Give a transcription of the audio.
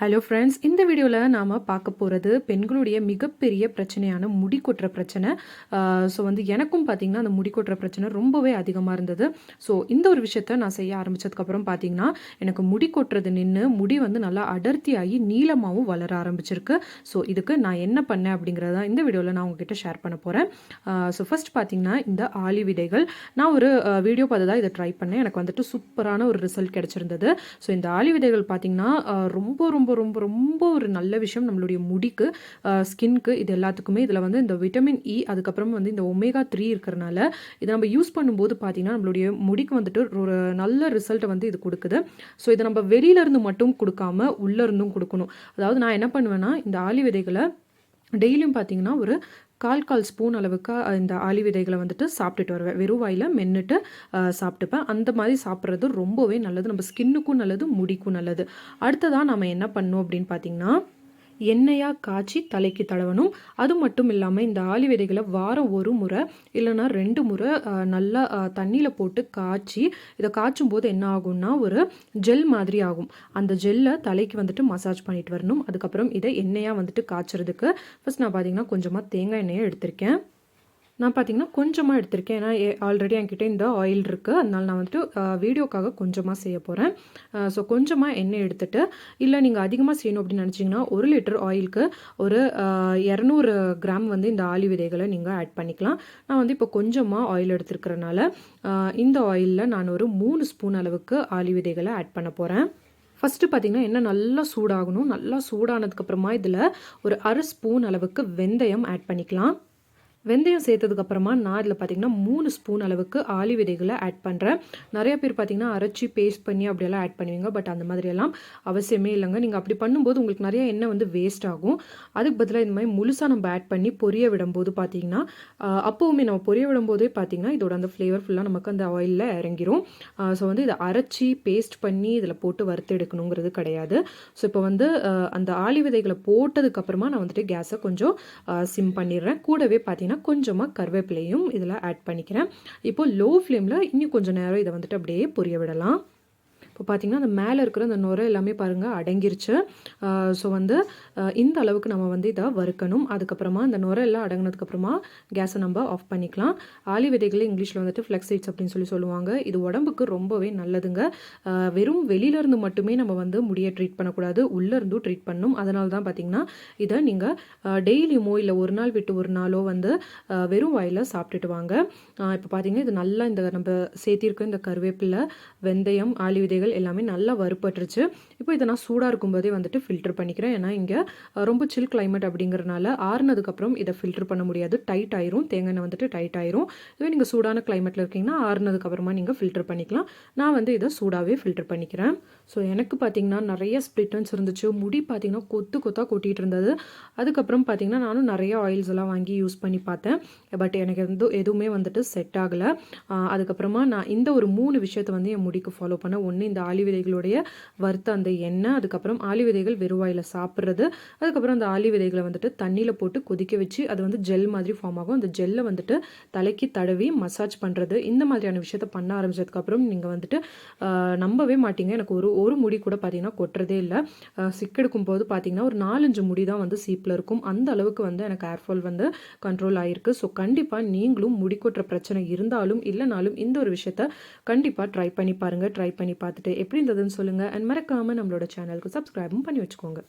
Hello friends இந்த வீடியோவில் நாம் பார்க்க போகிறது பெண்களுடைய மிகப்பெரிய பிரச்சனையான முடி கொட்டுற பிரச்சனை ஸோ வந்து எனக்கும் பார்த்தீங்கன்னா அந்த முடி கொட்டுற பிரச்சனை ரொம்பவே அதிகமாக இருந்தது. ஸோ இந்த ஒரு விஷயத்த நான் செய்ய ஆரம்பித்ததுக்கப்புறம் பார்த்தீங்கன்னா எனக்கு முடி கொட்டுறது நின்று முடி வந்து நல்லா அடர்த்தியாகி நீளமாகவும் வளர ஆரம்பிச்சிருக்கு. ஸோ இதுக்கு நான் என்ன பண்ணேன் அப்படிங்கிறத இந்த வீடியோவில் நான் உங்ககிட்ட ஷேர் பண்ண போகிறேன் ஸோ ஃபஸ்ட் பார்த்திங்கன்னா இந்த ஆலி விதைகள். நான் ஒரு வீடியோ பார்த்து தான் இதை ட்ரை பண்ணேன். எனக்கு வந்துட்டு சூப்பரான ஒரு ரிசல்ட் கிடச்சிருந்தது. ஸோ இந்த ஆலி விதைகள் பார்த்திங்கன்னா ரொம்ப ரொம்ப ரொம்ப ரொம்ப ரொம்ப ஒரு நல்ல விஷயம் நம்மளுடைய முடிக்கு ஸ்கின்க்கு இது எல்லாத்துக்குமே. இதில் வந்து இந்த விட்டமின் இ e, அதுக்கப்புறம் வந்து இந்த ஒமேகா த்ரீ இருக்கிறனால இதை நம்ம யூஸ் பண்ணும்போது பார்த்திங்கன்னா நம்மளுடைய முடிக்கு வந்துட்டு ஒரு நல்ல ரிசல்ட்டை வந்து இது கொடுக்குது. ஸோ இதை நம்ம வெளியிலேருந்து மட்டும் கொடுக்காம உள்ளேருந்தும் கொடுக்கணும். அதாவது நான் என்ன பண்ணுவேன்னா இந்த ஆலி விதைகளை டெய்லியும் பார்த்தீங்கன்னா ஒரு கால் கால் ஸ்பூன் அளவுக்கு இந்த ஆலி விதைகளை வந்துட்டு சாப்பிட்டுட்டு வருவேன். வெறும் வாயில் மென்னுட்டு சாப்பிட்டுப்பேன். அந்த மாதிரி சாப்பிட்றது ரொம்பவே நல்லது. நம்ம ஸ்கின்னுக்கும் நல்லது முடிக்கும் நல்லது. அடுத்ததாக நம்ம என்ன பண்ணோம் அப்படின்னு பார்த்தீங்கன்னா எண்ணெயாக காய்ச்சி தலைக்கு தடவணும். அது மட்டும் இல்லாமல் இந்த ஆலி விதைகளை வாரம் ஒரு முறை இல்லைன்னா ரெண்டு முறை நல்லா தண்ணியில் போட்டு காய்ச்சி இதை காய்ச்சும் போது என்ன ஆகும்னா ஒரு ஜெல் மாதிரி ஆகும். அந்த ஜெல்லை தலைக்கு வந்துட்டு மசாஜ் பண்ணிட்டு வரணும். அதுக்கப்புறம் இதை எண்ணெயாக வந்துட்டு காய்ச்சறதுக்கு ஃபஸ்ட் நான் பார்த்தீங்கன்னா கொஞ்சமாக தேங்காய் எண்ணெயை எடுத்திருக்கேன். நான் பார்த்தீங்கன்னா கொஞ்சமாக எடுத்திருக்கேன். ஏன்னா ஆல்ரெடி என்கிட்ட இந்த ஆயில் இருக்குது அதனால் நான் வந்துட்டு வீடியோக்காக கொஞ்சமாக செய்ய போகிறேன் ஸோ கொஞ்சமாக எண்ணெய் எடுத்துகிட்டு இல்லை நீங்கள் அதிகமாக செய்யணும் அப்படின்னு நினச்சிங்கன்னா ஒரு லிட்டர் ஆயிலுக்கு ஒரு இரநூறு கிராம் வந்து இந்த ஆலி விதைகளை நீங்கள் ஆட் பண்ணிக்கலாம். நான் வந்து இப்போ கொஞ்சமாக ஆயில் எடுத்துருக்கிறனால இந்த ஆயிலில் நான் ஒரு மூணு ஸ்பூன் அளவுக்கு ஆலி விதைகளை ஆட் பண்ண போகிறேன் ஃபஸ்ட்டு பார்த்திங்கன்னா என்ன நல்லா சூடாகணும். நல்லா சூடானதுக்கப்புறமா இதில் ஒரு அரை ஸ்பூன் அளவுக்கு வெந்தயம் ஆட் பண்ணிக்கலாம். வெந்தயம் சேர்த்ததுக்கப்புறமா நான் இதில் பார்த்தீங்கன்னா மூணு ஸ்பூன் அளவுக்கு ஆலி விதைகளை ஆட் பண்ணுறேன் நிறைய பேர் பார்த்தீங்கன்னா அரைச்சி பேஸ்ட் பண்ணி அப்படியெல்லாம் ஆட் பண்ணுவீங்க. பட் அந்த மாதிரியெல்லாம் அவசியமே இல்லைங்க. நீங்கள் அப்படி பண்ணும்போது உங்களுக்கு நிறைய எண்ணெய் வந்து வேஸ்ட் ஆகும். அதுக்கு பதிலாக இந்த மாதிரி முழுசாக நம்ம ஆட் பண்ணி பொரிய விடும்போது பார்த்தீங்கன்னா அப்போவுமே நம்ம பொரிய விடும்போதே பார்த்தீங்கன்னா இதோட அந்த ஃப்ளேவர் ஃபுல்லாக நமக்கு அந்த ஆயிலில் இறங்கிரும். ஸோ வந்து இதை அரைச்சி பேஸ்ட் பண்ணி இதில் போட்டு வறுத்து எடுக்கணுங்கிறது கிடையாது. ஸோ இப்போ வந்து அந்த ஆலி விதைகளை போட்டதுக்கப்புறமா நான் வந்துட்டு கேஸை கொஞ்சம் சிம் பண்ணிடுறேன். கூடவே பார்த்தீங்கன்னா பார்த்தீங்கன்னா கொஞ்சமாக கருவேப்பிலையும் இதில் ஆட் பண்ணிக்கிறேன். இப்போது லோ ஃப்ளேமில் இன்னும் கொஞ்சம் நேரம் இதை வந்துட்டு அப்படியே பொரிய விடலாம். இப்போ பார்த்திங்கன்னா அந்த மேலே இருக்கிற அந்த நுரை எல்லாமே பாருங்கள் அடங்கிருச்சு. ஸோ வந்து இந்த அளவுக்கு நம்ம வந்து இதை வறுக்கணும். அதுக்கப்புறமா அந்த நுரை எல்லாம் அடங்கினதுக்கப்புறமா கேஸை நம்ம ஆஃப் பண்ணிக்கலாம். ஆலி விதைகளை இங்கிலீஷில் வந்துட்டு ஃப்ளெக்ஸைட்ஸ் அப்படின்னு சொல்லி சொல்லுவாங்க. இது உடம்புக்கு ரொம்பவே நல்லதுங்க. வெறும் வெளியிலேருந்து மட்டுமே நம்ம வந்து முடியை ட்ரீட் பண்ணக்கூடாது. உள்ளேருந்தும் ட்ரீட் பண்ணணும் அதனால தான் பார்த்திங்கன்னா இதை நீங்கள் டெய்லியுமோ இல்லை ஒரு நாள் விட்டு ஒரு நாளோ வந்து வெறும் வாயில் சாப்பிட்டுட்டு வாங்க. இப்போ பார்த்திங்கன்னா இது நல்லா இந்த நம்ம சேர்த்திருக்க இந்த கருவேப்பிலை வெந்தயம் ஆலி விதைகள் காய்கறிகள் எல்லாமே நல்லா வறுப்பட்டுருச்சு இப்போ இதை நான் சூடாக இருக்கும்போதே வந்துட்டு ஃபில்டர் பண்ணிக்கிறேன். ஏன்னா இங்கே ரொம்ப சில் கிளைமேட் அப்படிங்கிறனால ஆறுனதுக்கப்புறம் இதை ஃபில்டர் பண்ண முடியாது. டைட் ஆயிரும். தேங்காய் வந்துட்டு டைட் ஆயிரும். இதுவே நீங்கள் சூடான கிளைமேட்டில் இருக்கீங்கன்னா ஆறுனதுக்கப்புறமா நீங்கள் ஃபில்டர் பண்ணிக்கலாம். நான் வந்து இதை சூடாகவே ஃபில்டர் பண்ணிக்கிறேன். ஸோ எனக்கு பார்த்தீங்கன்னா நிறைய ஸ்ப்ளிட்டன்ஸ் இருந்துச்சு. முடி பார்த்தீங்கன்னா கொத்து கொத்தாக கொட்டிகிட்டு இருந்தது. அதுக்கப்புறம் பார்த்தீங்கன்னா நானும் நிறைய ஆயில்ஸ் எல்லாம் வாங்கி யூஸ் பண்ணி பார்த்தேன். பட் எனக்கு எந்த எதுவுமே வந்துட்டு செட் ஆகலை. அதுக்கப்புறமா நான் இந்த ஒரு மூணு விஷயத்தை வந்து என் முடிக்கு ஃபாலோ பண்ண ஒன்று இந்த ஆலி விதைகளுடைய வறுத்த அந்த எண்ணெய் அதுக்கப்புறம் ஆலி விதைகள் வெறுவாயில் சாப்பிட்றது அதுக்கப்புறம் அந்த ஆலி விதைகளை வந்துட்டு தண்ணியில் போட்டு கொதிக்க வச்சு அது வந்து ஜெல் மாதிரி ஃபார்ம் ஆகும். அந்த ஜெல்லை வந்துட்டு தலைக்கு தடவி மசாஜ் பண்ணுறது இந்த மாதிரியான விஷயத்த பண்ண ஆரம்பிச்சதுக்கப்புறம் நீங்கள் வந்துட்டு நம்பவே மாட்டீங்க. எனக்கு ஒரு ஒரு முடி கூட பார்த்தீங்கன்னா கொட்டுறதே இல்லை. சிக்கெடுக்கும் போது பார்த்தீங்கன்னா ஒரு நாலஞ்சு முடி தான் வந்து சீப்பில் இருக்கும். அந்த அளவுக்கு வந்து எனக்கு ஏர்ஃபால் வந்து கண்ட்ரோல் ஆகிருக்கு ஸோ கண்டிப்பாக நீங்களும் முடி கொட்டுற பிரச்சனை இருந்தாலும் இல்லைனாலும் இந்த ஒரு விஷயத்த கண்டிப்பாக ட்ரை பண்ணி பாருங்கள் ட்ரை பண்ணி பார்த்துட்டு எப்படி இருந்ததுன்னு சொல்லுங்கள் அண்ட் மறக்காமல் நம்மளோட சேனலுக்கு சப்ஸ்கிரைபும் பண்ணி வச்சுக்கோங்க.